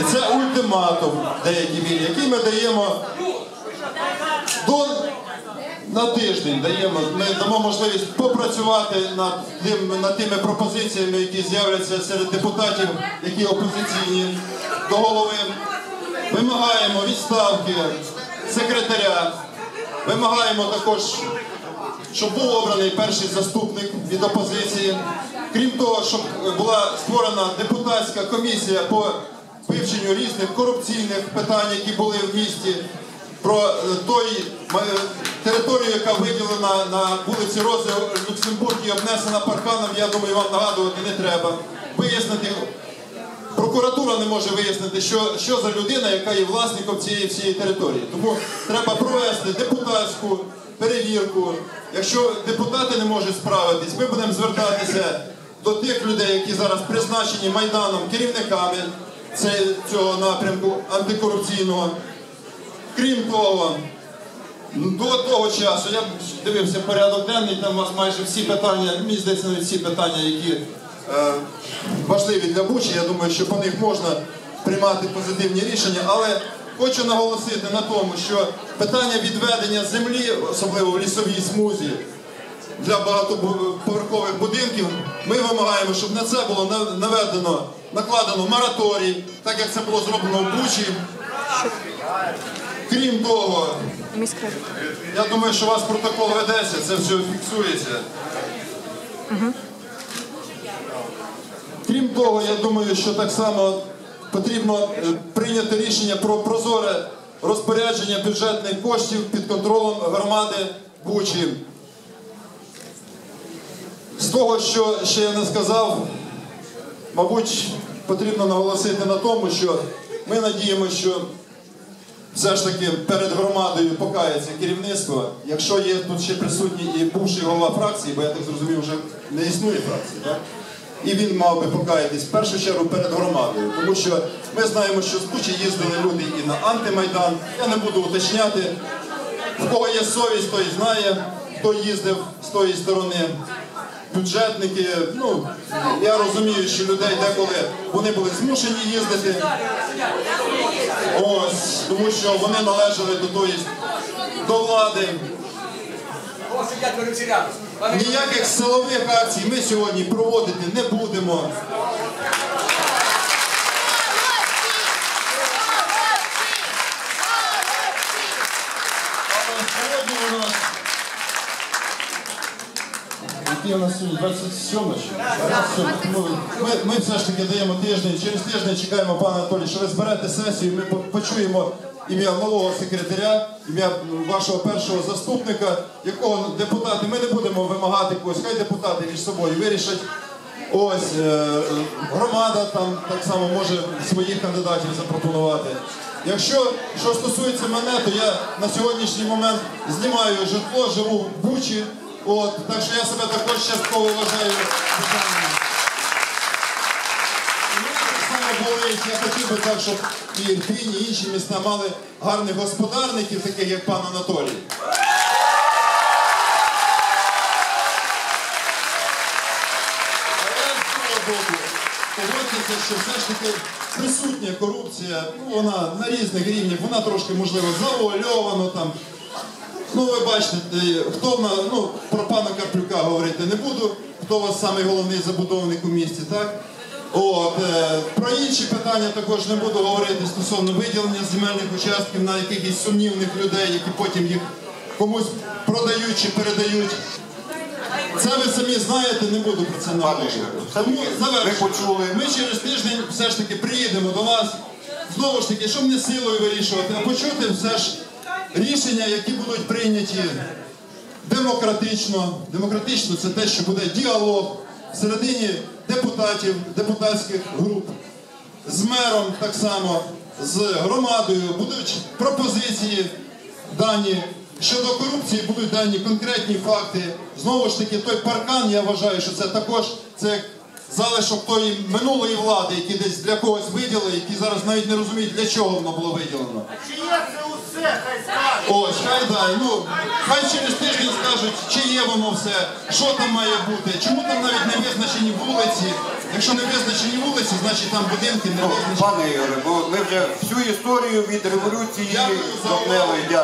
І це ультиматум деякий він, який ми даємо до на тиждень даємо, ми дамо можливість попрацювати над, тим, над тими пропозиціями, які з'являться серед депутатів, які опозиційні до голови. Вимагаємо відставки секретаря, вимагаємо також, щоб був обраний перший заступник від опозиції. Крім того, щоб була створена депутатська комісія по вивченню різних корупційних питань, які були в місті про е, той територію, яка виділена на вулиці Рози Люксембург і обнесена парканом, я думаю, вам нагадувати не треба. Вияснити, прокуратура не може вияснити, що, що за людина, яка є власником цієї всієї території. Тому треба провести депутатську перевірку. Якщо депутати не можуть справитись, ми будемо звертатися до тих людей, які зараз призначені Майданом керівниками цього напрямку антикорупційного. Крім того, до того часу я дивився порядок денний, там у вас майже всі питання, мені здається, навіть всі питання, які е, важливі для Бучі. Я думаю, що по них можна приймати позитивні рішення, але хочу наголосити на тому, що питання відведення землі, особливо в лісовій смузі, для багатоповерхових будинків, вимагаємо, щоб на це було наведено, накладено мораторій, так як це було зроблено в Бучі. Крім того, я думаю, що у вас протокол ведеться, це все фіксується. Крім того, я думаю, що так само потрібно е, прийняти рішення про прозоре розпорядження бюджетних коштів під контролем громади Бучі. З того, що ще я не сказав, мабуть, потрібно наголосити на тому, що ми надіємося, що все ж таки перед громадою покається керівництво. Якщо є тут ще присутній і бувший голова фракції, бо я так зрозумів, вже не існує фракції, так? І він мав би покаятись в першу чергу перед громадою, тому що ми знаємо, що з Бучі їздили люди і на антимайдан. Я не буду уточняти. В кого є совість, той знає, хто їздив з тої сторони. Бюджетники, ну я розумію, що людей деколи вони були змушені їздити. Ось, тому що вони належали до тої до влади. Ніяких силових акцій ми сьогодні проводити не будемо. Але сьогодні у нас. Нас сьогодні 27 чи? 27. Ну, Ми, ми все ж таки даємо тиждень, через тиждень чекаємо, пане Анатолій, що ви зберете сесію, ми почуємо ім'я нового секретаря, ім'я вашого першого заступника, якого депутати, ми не будемо вимагати когось, хай депутати між собою вирішать. Ось е, громада там так само може своїх кандидатів запропонувати. Якщо що стосується мене, то я на сьогоднішній момент знімаю житло, живу в Бучі. От, так що я себе також частково вважаю. болить. Я хотів би так, щоб і Ірпінь, і інші міста мали гарних господарників, таких як пан Анатолій. Погодьтеся, що все ж таки присутня корупція, ну, вона на різних рівнях, вона трошки, можливо, завуальована там. Ну, ви бачите, е, хто в нас, ну, про пана Карплюка говорити не буду, хто у вас самий головний забудовник у місті, так? От, е, про інші питання також не буду говорити стосовно виділення земельних участків на якихось сумнівних людей, які потім їх комусь продають чи передають. Це ви самі знаєте, не буду про це наголошувати. Тому. Ми через тиждень все ж таки приїдемо до вас. Знову ж таки, щоб не силою вирішувати, а почути все ж рішення, які будуть прийняті демократично. Демократично це те, що буде діалог всередині депутатів, депутатських груп, з мером так само, з громадою, будуть пропозиції дані. Щодо корупції будуть дані конкретні факти. Знову ж таки, той паркан, я вважаю, що це також це залишок тої минулої влади, які десь для когось виділи, які зараз навіть не розуміють, для чого воно було виділено. Чи є це. Ось, хай дай. Ну, хай через тиждень скажуть, чи є воно все, що там має бути, чому там навіть не визначені вулиці. Якщо не визначені вулиці, значить там будинки не Ну, визначені. Пане Ігоре, бо ми вже всю історію від революції зробили.